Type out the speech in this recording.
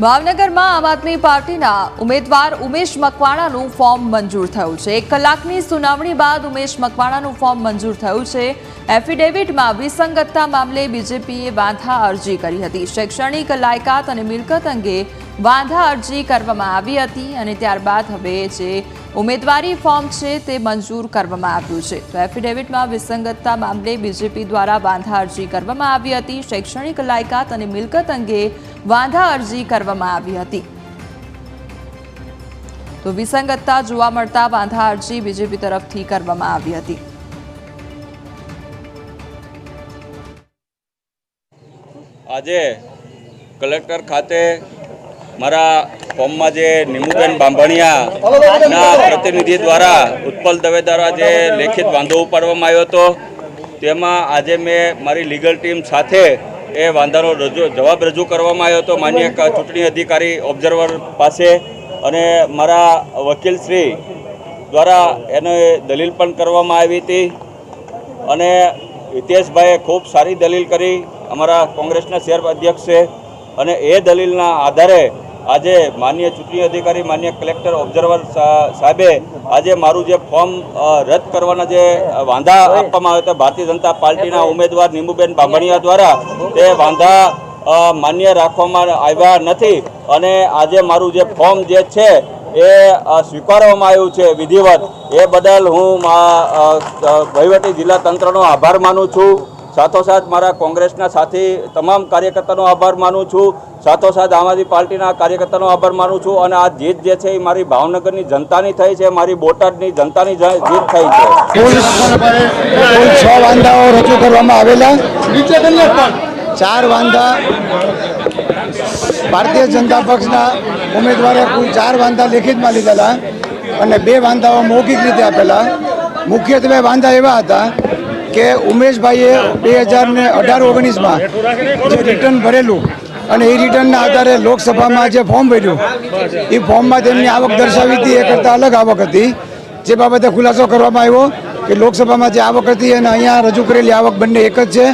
ભાવનગરમાં આમ આદમી પાર્ટીના ઉમેદવાર ઉમેશ મકવાણાનું ફોર્મ મંજૂર થયું છે. એક કલાકની સુનાવણી બાદ ઉમેશ મકવાણાનું ફોર્મ મંજૂર થયું છે. એફિડેવિટમાં વિસંગતતા મામલે બીજેપીએ વાંધા અરજી કરી હતી. શૈક્ષણિક લાયકાત અને મિલકત અંગે વાંધા અરજી કરવામાં આવી હતી અને ત્યારબાદ હવે જે ઉમેદવારી ફોર્મ છે તે મંજૂર કરવામાં આવ્યું છે. તો એફિડેવિટમાં વિસંગતતા મામલે બીજેપી દ્વારા વાંધા અરજી કરવામાં આવી હતી. શૈક્ષણિક લાયકાત અને મિલકત અંગે વાંધા અરજી કરવામાં આવી હતી. તો વિસંગતતા જોવા મળતા વાંધા અરજી બીજેપી તરફથી કરવામાં આવી હતી. આજે કલેક્ટર ખાતે મારા ફોર્મમાં જે નિમુબેન બાંભણિયાના પ્રતિનિધિ દ્વારા ઉત્પલ દવે દ્વારા જે લેખિત વાંધો ઉપાડવામાં આવ્યો હતો, તેમાં આજે મેં મારી લીગલ ટીમ સાથે એ વાંધાનો રજૂ, જવાબ રજૂ કરવામાં આવ્યો હતો. માન્ય ચૂંટણી અધિકારી, ઓબ્ઝર્વર પાસે અને મારા વકીલશ્રી દ્વારા એને દલીલ પણ કરવામાં આવી હતી અને હિતેશભાઈએ ખૂબ સારી દલીલ કરી. અમારા કોંગ્રેસના અધ્યક્ષ છે અને એ દલીલના આધારે આજે માન્ય ચૂંટણી અધિકારી માન્ય કલેક્ટર ઓબ્ઝર્વર સાહેબે આજે મારું જે ફોર્મ રદ કરવાના જે વાંધા આપવામાં આવ્યો હતા ભારતીય જનતા પાર્ટીના ઉમેદવાર નીમુબેન બાંભણિયા દ્વારા તે વાંધા માન્ય રાખવામાં આવ્યા નથી. અને આજે મારું જે ફોર્મ જે છે એ સ્વીકારવામાં આવ્યું છે વિધિવત. એ બદલ હું વહીવટી જિલ્લા તંત્રનો આભાર માનું છું. સાથોસાથ મારા કોંગ્રેસના સાથી તમામ કાર્યકર્તાનો આભાર માનું છું. સાથોસાથ આમ આદમી પાર્ટીના કાર્યકર્તાનો આભાર માનું છું અને આ જીત જે છે એ મારી ભાવનગરની જનતાની થઈ છે મારી બોટાદની જનતાની જીત થઈ છે. છ વાંધાઓ રજૂ કરવામાં આવેલા. ચાર વાંધા ભારતીય જનતા પક્ષના ઉમેદવારે કુલ ચાર વાંધા લેખિતમાં લીધેલા અને બે વાંધાઓ મૌખિક રીતે આપેલા. મુખ્યત્વે વાંધા એવા હતા કે ઉમેશભાઈએ બે હજાર ને અઢાર ઓગણીસમાં જે રિટર્ન ભરેલું અને એ રિટર્નના આધારે લોકસભામાં જે ફોર્મ ભર્યું, એ ફોર્મમાં તેમની આવક દર્શાવી હતી, એ કરતાં અલગ આવક હતી. જે બાબતે ખુલાસો કરવામાં આવ્યો કે લોકસભામાં જે આવક હતી અને અહીંયા રજૂ કરેલી આવક બંને એક જ છે.